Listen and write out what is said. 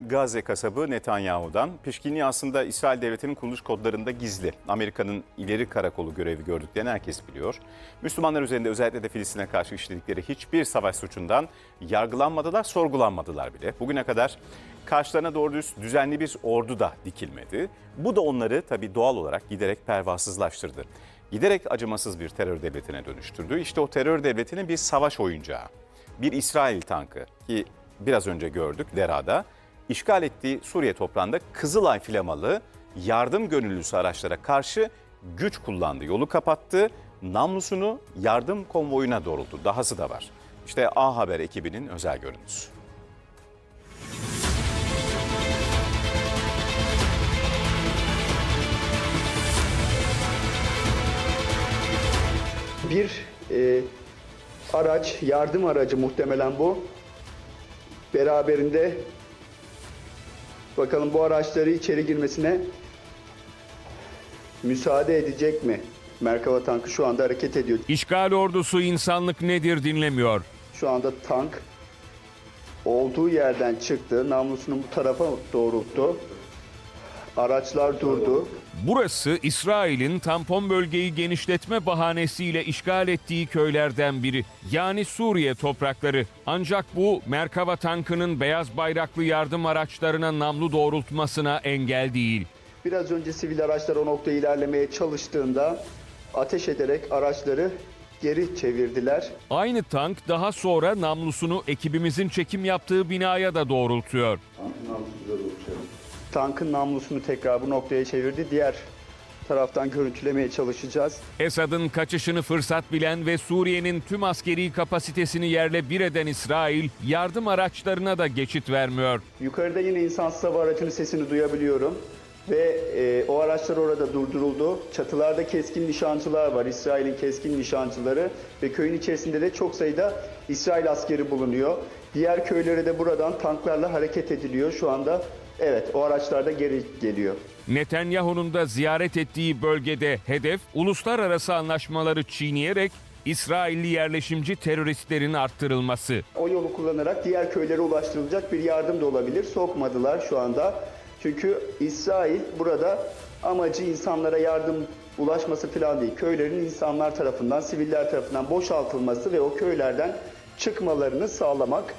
Gazze kasabı Netanyahu'dan pişkinliği aslında İsrail devletinin kuruluş kodlarında gizli. Amerika'nın ileri karakolu görevi gördüklerini herkes biliyor. Müslümanlar üzerinde özellikle de Filistin'e karşı işledikleri hiçbir savaş suçundan yargılanmadılar, sorgulanmadılar bile. Bugüne kadar karşılarına doğru düz düzenli bir ordu da dikilmedi. Bu da onları tabii doğal olarak giderek pervasızlaştırdı. Giderek acımasız bir terör devletine dönüştürdü. İşte o terör devletinin bir savaş oyuncağı. Bir İsrail tankı ki biraz önce gördük Dera'da işgal ettiği Suriye toprağında Kızılay flamalı yardım gönüllüsü araçlara karşı güç kullandı. Yolu kapattı, namlusunu yardım konvoyuna doğrulttu. Dahası da var. İşte A Haber ekibinin özel görüntüsü. Bir e, araç, yardım aracı muhtemelen bu. Beraberinde bakalım bu araçları içeri girmesine müsaade edecek mi? Merkava tankı şu anda hareket ediyor. İşgal ordusu insanlık nedir dinlemiyor. Şu anda tank olduğu yerden çıktı. Namlusunu bu tarafa doğrulttu. Araçlar durdu. Burası İsrail'in tampon bölgeyi genişletme bahanesiyle işgal ettiği köylerden biri. Yani Suriye toprakları. Ancak bu Merkava tankının beyaz bayraklı yardım araçlarına namlu doğrultmasına engel değil. Biraz önce sivil araçlar o noktaya ilerlemeye çalıştığında ateş ederek araçları geri çevirdiler. Aynı tank daha sonra namlusunu ekibimizin çekim yaptığı binaya da doğrultuyor. Tankın namlusunu tekrar bu noktaya çevirdi. Diğer taraftan görüntülemeye çalışacağız. Esad'ın kaçışını fırsat bilen ve Suriye'nin tüm askeri kapasitesini yerle bir eden İsrail yardım araçlarına da geçit vermiyor. Yukarıda yine insansız hava aracının sesini duyabiliyorum. Ve e, o araçlar orada durduruldu. Çatılarda keskin nişancılar var. İsrail'in keskin nişancıları. Ve köyün içerisinde de çok sayıda İsrail askeri bulunuyor. Diğer köylere de buradan tanklarla hareket ediliyor. Şu anda evet o araçlar da geri geliyor. Netanyahu'nun da ziyaret ettiği bölgede hedef uluslararası anlaşmaları çiğneyerek İsrailli yerleşimci teröristlerin arttırılması. O yolu kullanarak diğer köylere ulaştırılacak bir yardım da olabilir. Sokmadılar şu anda. Çünkü İsrail burada amacı insanlara yardım ulaşması falan değil. Köylerin insanlar tarafından, siviller tarafından boşaltılması ve o köylerden çıkmalarını sağlamak.